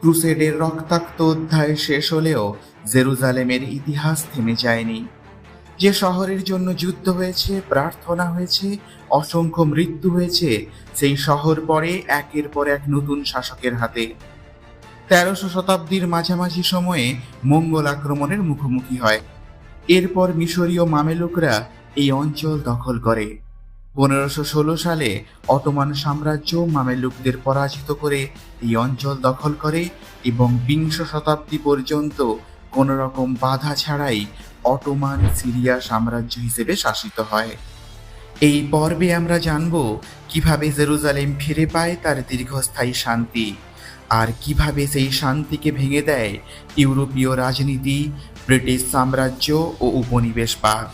ক্রুসেডের রক্তাক্ত অধ্যায় শেষ হলেও জেরুজালেমের ইতিহাস থেমে যায়নি। যে শহরের জন্য যুদ্ধ হয়েছে, প্রার্থনা হয়েছে, অসংখ্য মৃত্যু হয়েছে, সেই শহর পরে একের পর এক নতুন শাসকের হাতে। তেরোশো শতাব্দীর মাঝামাঝি সময়ে মঙ্গল আক্রমণের মুখোমুখি হয়। এরপর মিশরীয় মামেলুকরা এই অঞ্চল দখল করে। পনেরোশো ষোলো সালে অটোমান সাম্রাজ্য মামেলুকদের পরাজিত করে এই অঞ্চল দখল করে এবং বিংশ শতাব্দী পর্যন্ত কোনো রকম বাধা ছাড়াই অটোমান সিরিয়া সাম্রাজ্য হিসেবে শাসিত হয়। এই পর্বে আমরা জানব কীভাবে জেরুজালেম ফিরে পায় তার দীর্ঘস্থায়ী শান্তি আর কীভাবে সেই শান্তিকে ভেঙে দেয় ইউরোপীয় রাজনীতি, ব্রিটিশ সাম্রাজ্য ও উপনিবেশবাদ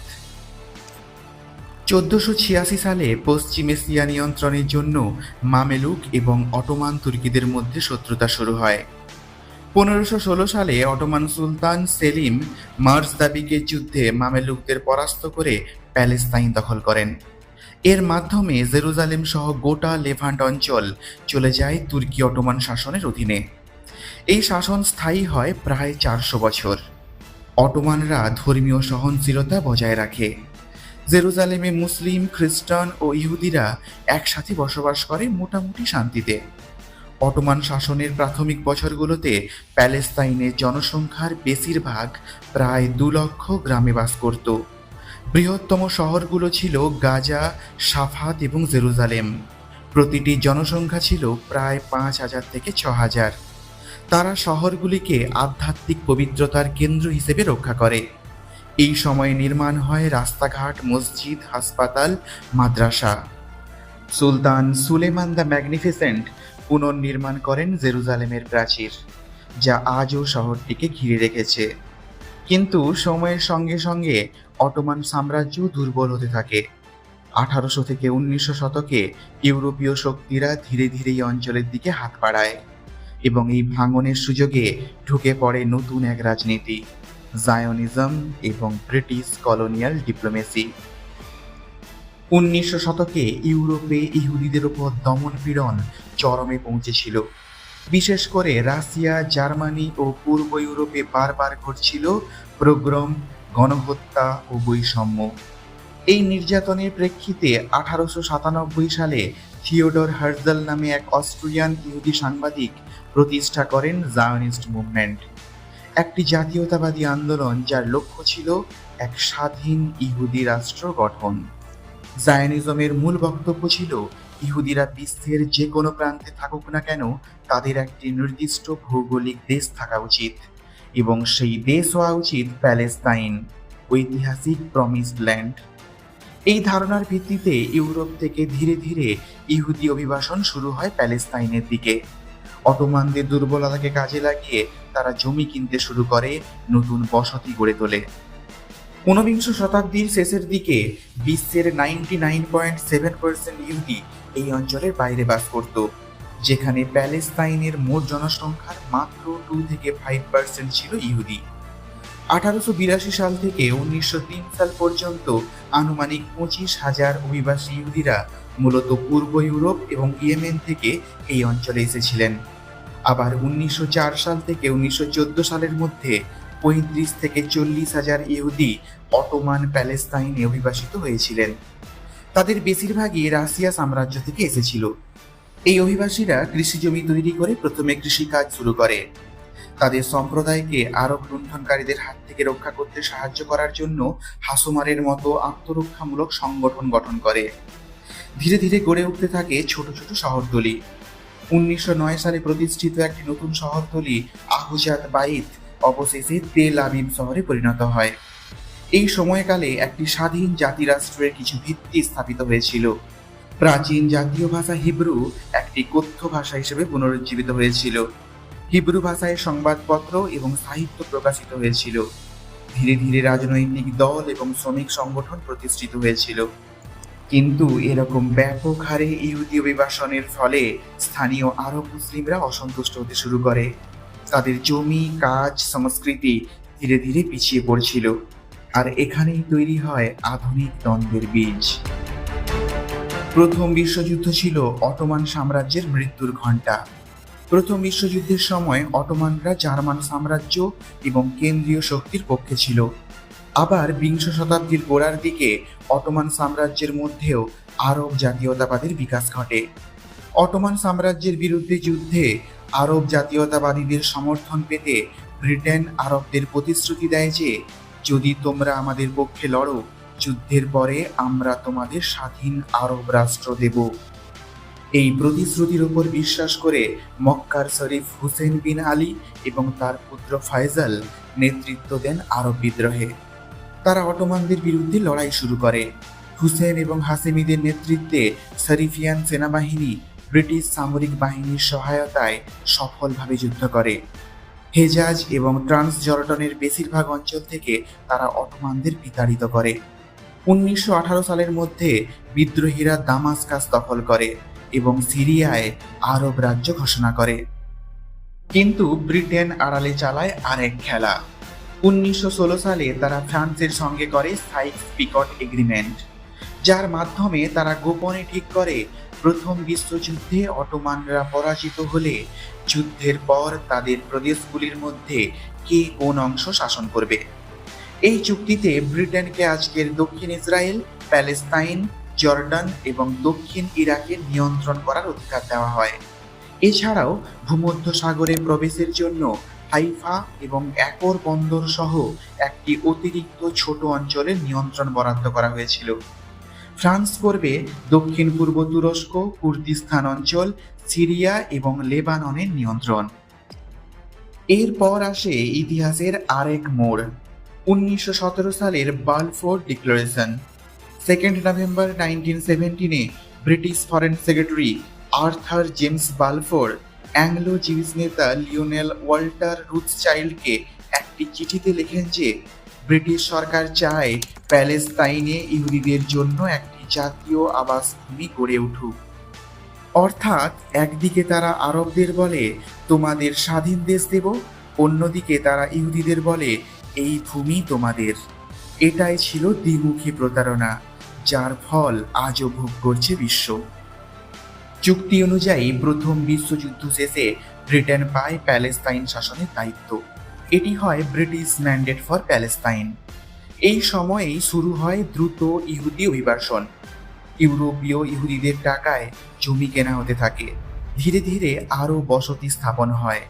চোদ্দশো ছিয়াশি সালে পশ্চিম এশিয়া নিয়ন্ত্রণের জন্য মামেলুক এবং অটোমান তুর্কিদের মধ্যে শত্রুতা শুরু হয়। পনেরোশো ষোলো সালে অটোমান সুলতান সেলিম মার্জ দাবিকের যুদ্ধে মামেলুকদের পরাস্ত করে প্যালেস্তাইন দখল করেন। এর মাধ্যমে জেরুজালেম সহ গোটা লেভান্ট অঞ্চল চলে যায় তুর্কি অটোমান শাসনের অধীনে। এই শাসন স্থায়ী হয় প্রায় চারশো বছর। অটোমানরা ধর্মীয় সহনশীলতা বজায় রাখে। জেরুজালেমে মুসলিম, খ্রিস্টান ও ইহুদিরা একসাথে বসবাস করে মোটামুটি শান্তিতে। অটোমান শাসনের প্রাথমিক বছরগুলোতে প্যালেস্তাইনের জনসংখ্যার বেশিরভাগ প্রায় দু লক্ষ গ্রামে বাস করত। বৃহত্তম শহরগুলো ছিল গাজা, সাফাত এবং জেরুজালেম। প্রতিটি জনসংখ্যা ছিল প্রায় পাঁচ হাজার থেকে ছ হাজার। তারা শহরগুলিকে আধ্যাত্মিক পবিত্রতার কেন্দ্র হিসেবে রক্ষা করে। এই সময়ে নির্মাণ হয় রাস্তাঘাট, মসজিদ, হাসপাতাল, মাদ্রাসা। সুলতান সুলেমান দ্য ম্যাগনিফিসেন্ট পুনর্নির্মাণ করেন জেরুজালেমের প্রাচীর, যা আজও শহরটিকে ঘিরে রেখেছে। কিন্তু সময়ের সঙ্গে সঙ্গে অটোমান সাম্রাজ্য দুর্বল হতে থাকে। আঠারোশো থেকে উনিশশো শতকে ইউরোপীয় শক্তিরা ধীরে ধীরে এই অঞ্চলের দিকে হাত বাড়ায় এবং এই ভাঙনের সুযোগে ঢুকে পড়ে নতুন এক রাজনীতি। জায়নিজম এবং ব্রিটিশ কলোনিয়াল ডিপ্লোমেসি উনিশশো শতকে ইউরোপে ইহুদিদের উপর দমন পীড়ন চরমে পৌঁছেছিল। বিশেষ করে রাশিয়া, জার্মানি ও পূর্ব ইউরোপে বারবার ঘটছিল প্রোগ্রাম, গণহত্যা ও বৈষম্য। এই নির্যাতনের প্রেক্ষিতে আঠারোশো সাতানব্বই সালে থিওডর হার্জল নামে এক অস্ট্রিয়ান ইহুদি সাংবাদিক প্রতিষ্ঠা করেন জায়নিস্ট মুভমেন্ট একটি জাতীয়তাবাদী আন্দোলন যার লক্ষ্য ছিল এক স্বাধীন ইহুদি রাষ্ট্র গঠন। জায়নিজমের মূল বক্তব্য ছিল, ইহুদিরা বিশ্বের যে কোনো প্রান্তে থাকুক না কেন তাদের একটি নির্দিষ্ট ভৌগোলিক দেশ থাকা উচিত এবং সেই দেশ হওয়া উচিত প্যালেস্তাইন, ঐতিহাসিক প্রমিসড ল্যান্ড। এই ধারণার ভিত্তিতে ইউরোপ থেকে ধীরে ধীরে ইহুদি অভিবাসন শুরু হয় প্যালেস্তাইনের দিকে। অটোমানদের দুর্বলতাকে কাজে লাগিয়ে তারা জমি কিনতে শুরু করে, নতুন বসতি গড়ে তোলে। ঊনবিংশ শতাব্দীর শেষের দিকে বিশ্বের ninety nine point seven percent ইহুদি এই অঞ্চলের বাইরে বাস করত, যেখানে প্যালেস্তাইনের মোট জনসংখ্যার মাত্র টু থেকে ফাইভ পার্সেন্ট ছিল ইহুদি। আঠারোশো বিরাশি সাল থেকে উনিশশো তিন সাল পর্যন্ত আনুমানিক পঁচিশ হাজার অভিবাসী ইহুদিরা মূলত পূর্ব ইউরোপ এবং ইয়েমেন থেকে এই অঞ্চলে এসেছিলেন। আবার উনিশশো চার সাল থেকে উনিশশো চোদ্দ সালের মধ্যে পঁয়ত্রিশ থেকে চল্লিশ হাজার ইহুদি অটোমান প্যালেস্তাইনে অভিবাসিত হয়েছিলেন। তাদের বেশিরভাগই রাশিয়া সাম্রাজ্য থেকে এসেছিল। এই অভিবাসীরা কৃষি জমি তৈরি করে প্রথমে কৃষিকাজ শুরু করে। তাদের সম্প্রদায়কে আরব লুণ্ঠনকারীদের হাত থেকে রক্ষা করতে সাহায্য করার জন্য হাসুমারের মতো আত্মরক্ষামূলক সংগঠন গঠন করে। ধীরে ধীরে গড়ে উঠতে থাকে ছোট ছোট শহরতলি। উনিশশো নয় সালে প্রতিষ্ঠিত একটি নতুন শহরতলি, আহুজাত বাইত, অবশেষে তেল আবিব শহরে পরিণত হয়। এই সময়কালে একটি স্বাধীন জাতিরাষ্ট্রের কিছু ভিত্তি স্থাপিত হয়েছিল। প্রাচীন জাতীয় ভাষা হিব্রু একটি কথ্য ভাষা হিসেবে পুনরুজ্জীবিত হয়েছিল। হিব্রু ভাষায় সংবাদপত্র এবং সাহিত্য প্রকাশিত হয়েছিল। ধীরে ধীরে রাজনৈতিক দল এবং শ্রমিক সংগঠন প্রতিষ্ঠিত হয়েছিল। কিন্তু এরকম ব্যাপক হারে ইহুদি অভিবাসনের ফলে স্থানীয় আরব মুসলিমরা অসন্তুষ্ট হতে শুরু করে। তাদের জমি, কাজ, সংস্কৃতি ধীরে ধীরে পিছিয়ে পড়ছিল। আর এখানেই তৈরি হয় আধুনিক দ্বন্দ্বের বীজ। প্রথম বিশ্বযুদ্ধ ছিল অটোমান সাম্রাজ্যের মৃত্যুর ঘণ্টা। প্রথম বিশ্বযুদ্ধের সময় অটোমানরা জার্মান সাম্রাজ্য এবং কেন্দ্রীয় শক্তির পক্ষে ছিল। আবার বিংশ শতাব্দীর গোড়ার দিকে অটোমান সাম্রাজ্যের মধ্যেও আরব জাতীয়তাবাদের বিকাশ ঘটে। অটোমান সাম্রাজ্যের বিরুদ্ধে যুদ্ধে আরব জাতীয়তাবাদীদের সমর্থন পেতে ব্রিটেন আরবদের প্রতিশ্রুতি দেয় যে, যদি তোমরা আমাদের পক্ষে লড়ো, যুদ্ধের পরে আমরা তোমাদের স্বাধীন আরব রাষ্ট্র দেব। এই প্রতিশ্রুতির উপর বিশ্বাস করে মক্কার শরীফ হুসেন বিন আলী এবং তার পুত্র ফায়জাল নেতৃত্ব দেন আরব বিদ্রোহে। তারা অটোমানদের বিরুদ্ধে লড়াই শুরু করে। হুসেন এবং হাসেমিদের নেতৃত্বে শরিফিয়ান সেনাবাহিনী ব্রিটিশ সামরিক বাহিনীর সহায়তায় সফলভাবে যুদ্ধ করে। হেজাজ এবং ট্রান্স জর্ডনের বেশিরভাগ অঞ্চল থেকে তারা অটোমানদের বিতাড়িত করে। উনিশশো আঠারো সালের মধ্যে বিদ্রোহীরা দামাসকাস দখল করে এবং সিরিয়ায় আরব রাজ্য ঘোষণা করে। কিন্তু ব্রিটেন আড়ালে চালায় আরেক খেলা। উনিশশো ষোলো সালে তারা ফ্রান্সের সঙ্গে করে সাইক্স পিকট এগ্রিমেন্ট, যার মাধ্যমে তারা গোপনে ঠিক করে প্রথম বিশ্বযুদ্ধে অটোমানরা পরাজিত হলে যুদ্ধের পর তাদের প্রদেশগুলির মধ্যে কে কোন অংশ শাসন করবে। এই চুক্তিতে ব্রিটেনকে আজকের দক্ষিণ ইসরায়েল, প্যালেস্তাইন, জর্ডান এবং দক্ষিণ ইরাকে নিয়ন্ত্রণ করার অধিকার দেওয়া হয়। এছাড়াও ভূমধ্য সাগরে প্রবেশের জন্য হাইফা এবং একর বন্দর সহ একটি অতিরিক্ত ছোট অঞ্চলের নিয়ন্ত্রণ বরাদ্দ করা হয়েছিল। ফ্রান্স করবে দক্ষিণ পূর্ব তুরস্ক, কুর্দিস্তান অঞ্চল, সিরিয়া এবং লেবাননের নিয়ন্ত্রণ। এরপর আসে ইতিহাসের আরেক মোড়, উনিশশো সতেরো সালের Balfour declaration. Second November nineteen seventeen British foreign secretary Arthur James Balfour Anglo Jews নেতা লিওনেল ওয়াল্টার রুথচাইল্ডকে একটি চিঠিতে লেখেন যে, ব্রিটিশ সরকার চায় প্যালেস্তাইনে ইহুদিদের জন্য একটি জাতীয় আবাসভূমি গড়ে উঠুক। অর্থাৎ, একদিকে তারা আরবদের বলে, তোমাদের স্বাধীন দেশ দেব অন্যদিকে তারা ইহুদিদের বলে, এই ভূমি তোমাদের। এটাই ছিল দ্বিমুখী প্রতারণা, যার ফল আজও ভোগ করছে বিশ্ব। চুক্তি অনুযায়ী প্রথম বিশ্বযুদ্ধ শেষে ব্রিটেন পায় প্যালেস্তাইন শাসনের দায়িত্ব। এটি হয় ব্রিটিশ ম্যান্ডেট ফর প্যালেস্তাইন। এই সময়েই শুরু হয় দ্রুত ইহুদি অভিবাসন। ইউরোপীয় ইহুদিদের টাকায় জমি কেনা হতে থাকে। ধীরে ধীরে আরও বসতি স্থাপন হয়।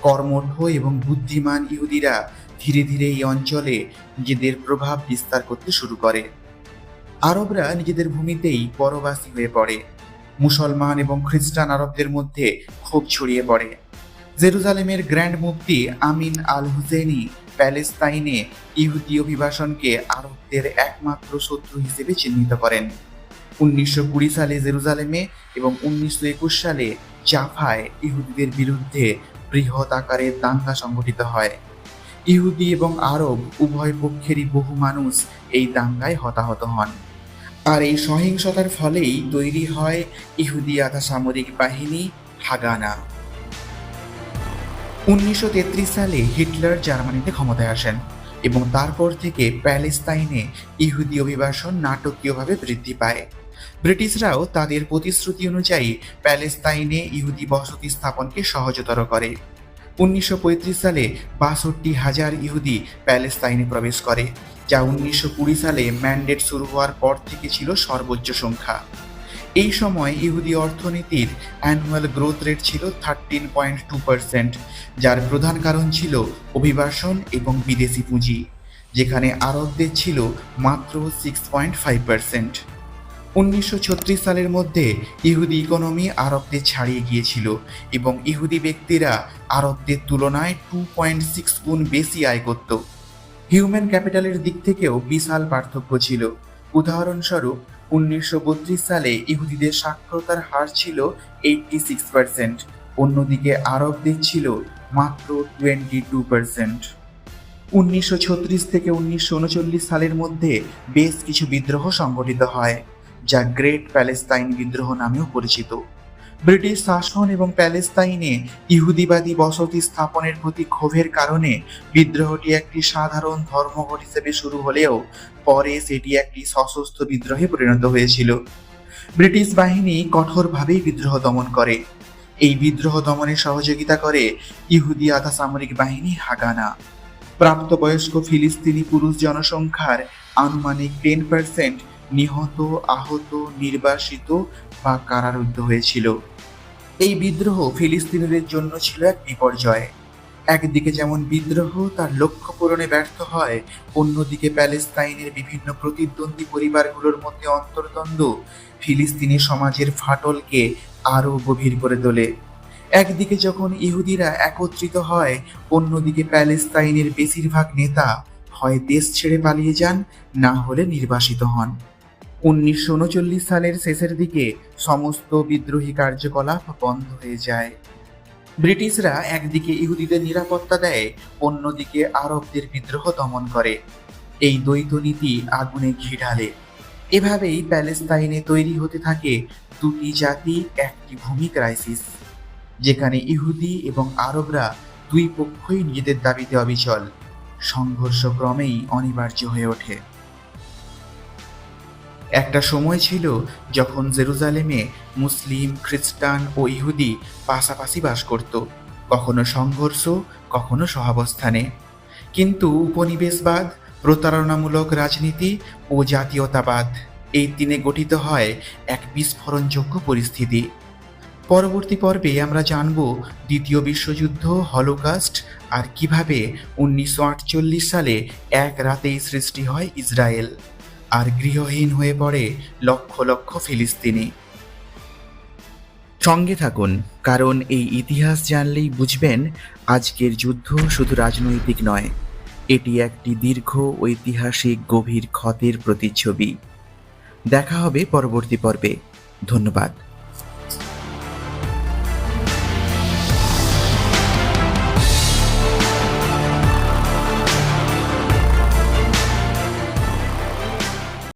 কর্মঠ এবং বুদ্ধিমান ইহুদিরা ধীরে ধীরে এই অঞ্চলে নিজেদের প্রভাব বিস্তার করতে শুরু করে। আরবরা নিজেদের ভূমিতেই পরবাসী হয়ে পড়ে। মুসলমান এবং খ্রিস্টান আরবদের মধ্যে ক্ষোভ ছড়িয়ে পড়ে। জেরুজালেমের গ্র্যান্ড মুফতি আমিন আল হুসেনি প্যালেস্তাইনে ইহুদি অভিবাসনকে আরবদের একমাত্র শত্রু হিসেবে চিহ্নিত করেন। উনিশশো কুড়ি সালে জেরুজালেমে এবং উনিশশো একুশ সালে জাফায় ইহুদিদের বিরুদ্ধে বৃহৎ আকারের দাঙ্গা সংঘটিত হয়। ইহুদি এবং আরব উভয় পক্ষেরই বহু মানুষ এই দাঙ্গায় হতাহত হন। আর এই সহিংসতার ফলেই তৈরি হয় ইহুদি আধা সামরিক বাহিনী হাগানা। উনিশশো তেত্রিশ সালে হিটলার জার্মানিতে ক্ষমতায় আসেন এবং তারপর থেকে প্যালেস্তাইনে ইহুদি অভিবাসন নাটকীয়ভাবে বৃদ্ধি পায়। ব্রিটিশরাও তাদের প্রতিশ্রুতি অনুযায়ী প্যালেস্তাইনে ইহুদি বসতি স্থাপনকে সহজতর করে। উনিশশো পঁয়ত্রিশ সালে বাষট্টি হাজার ইহুদি প্যালেস্তাইনে প্রবেশ করে। যা উনিশশো কুড়ি সালে ম্যান্ডেট শুরু হওয়ার পর থেকে ছিল সর্বোচ্চ সংখ্যা। এই সময় ইহুদি অর্থনীতির অ্যানুয়াল গ্রোথ রেট ছিল থার্টিন পয়েন্ট টু পার্সেন্ট যার প্রধান কারণ ছিল অভিবাসন এবং বিদেশি পুঁজি, যেখানে আরবদের ছিল মাত্র সিক্স পয়েন্ট ফাইভ পার্সেন্ট উনিশশো ছত্রিশ সালের মধ্যে ইহুদি ইকোনমি আরবদের ছাড়িয়ে গিয়েছিল এবং ইহুদি ব্যক্তিরা আরবদের তুলনায় টু পয়েন্ট সিক্স গুণ বেশি আয় করত হিউম্যান ক্যাপিটালের দিক থেকেও বিশাল পার্থক্য ছিল। উদাহরণস্বরূপ, উনিশশো বত্রিশ সালে ইহুদিদের সাক্ষরতার হার ছিল এইটটি সিক্স পার্সেন্ট, অন্যদিকে আরবদের ছিল মাত্র টোয়েন্টি টু পার্সেন্ট। উনিশশো ছত্রিশ থেকে উনিশশো উনচল্লিশ সালের মধ্যে বেশ কিছু বিদ্রোহ সংগঠিত হয়, যা গ্রেট প্যালেস্তাইন বিদ্রোহ নামেও পরিচিত। ব্রিটিশ শাসন এবং প্যালেস্তাইনে ইহুদিবাদী বসতি স্থাপনের প্রতি ক্ষোভের কারণে বিদ্রোহটি একটি সাধারণ ধর্মঘট হিসেবে শুরু হলেও পরে সেটি একটি সশস্ত্র বিদ্রোহে পরিণত হয়েছিল। ব্রিটিশ বাহিনী কঠোরভাবেই বিদ্রোহ দমন করে। এই বিদ্রোহ দমনে সহযোগিতা করে ইহুদি আধা সামরিক বাহিনী হাগানা। প্রাপ্তবয়স্ক ফিলিস্তিনি পুরুষ জনসংখ্যার আনুমানিক টেন পার্সেন্ট নিহত, আহত, নির্বাসিত বা কারারুদ্ধ হয়েছিল। এই বিদ্রোহ ফিলিস্তিনিদের জন্য ছিল এক বিপর্যয়। একদিকে যেমন বিদ্রোহ তার লক্ষ্য পূরণে ব্যর্থ হয়, অন্যদিকে প্যালেস্তাইনের বিভিন্ন প্রতিদ্বন্দ্বী পরিবারগুলোর মধ্যে অন্তর্দ্বন্দ্ব ফিলিস্তিনি সমাজের ফাটলকে আরও গভীর করে তোলে। একদিকে যখন ইহুদিরা একত্রিত হয়, অন্যদিকে প্যালেস্তাইনের বেশিরভাগ নেতা হয় দেশ ছেড়ে পালিয়ে যান, না হলে নির্বাসিত হন। উনিশশো উনচল্লিশ সালের শেষের দিকে সমস্ত বিদ্রোহী কার্যকলাপ বন্ধ হয়ে যায়। ব্রিটিশরা একদিকে ইহুদিদের নিরাপত্তা দেয়, অন্যদিকে আরবদের বিদ্রোহ দমন করে। এই দ্বৈত নীতি আগুনে ঘি ঢালে। এভাবেই প্যালেস্তাইনে তৈরি হতে থাকে দুটি জাতি, একটি ভূমি ক্রাইসিস, যেখানে ইহুদি এবং আরবরা দুই পক্ষই নিজেদের দাবিতে অবিচল। সংঘর্ষ ক্রমেই অনিবার্য হয়ে ওঠে। একটা সময় ছিল যখন জেরুজালেমে মুসলিম, খ্রিস্টান ও ইহুদি পাশাপাশি বাস করত, কখনো সংঘর্ষ, কখনো সহাবস্থানে। কিন্তু উপনিবেশবাদ, প্রতারণামূলক রাজনীতি ও জাতীয়তাবাদ এই তিনে গঠিত হয় এক বিস্ফোরণযোগ্য পরিস্থিতি। পরবর্তী পর্বে আমরা জানব দ্বিতীয় বিশ্বযুদ্ধ, হলোকাস্ট আর কীভাবে উনিশশো আটচল্লিশ সালে এক রাতেই সৃষ্টি হয় ইসরায়েল। আর গৃহহীন হয়ে পড়ে লক্ষ লক্ষ ফিলিস্তিনি। সঙ্গে থাকুন, কারণ এই ইতিহাস জানলেই বুঝবেন, আজকের যুদ্ধ শুধু রাজনৈতিক নয়, এটি একটি দীর্ঘ, ঐতিহাসিক, গভীর ক্ষতের প্রতিচ্ছবি। দেখা হবে পরবর্তী পর্বে। ধন্যবাদ।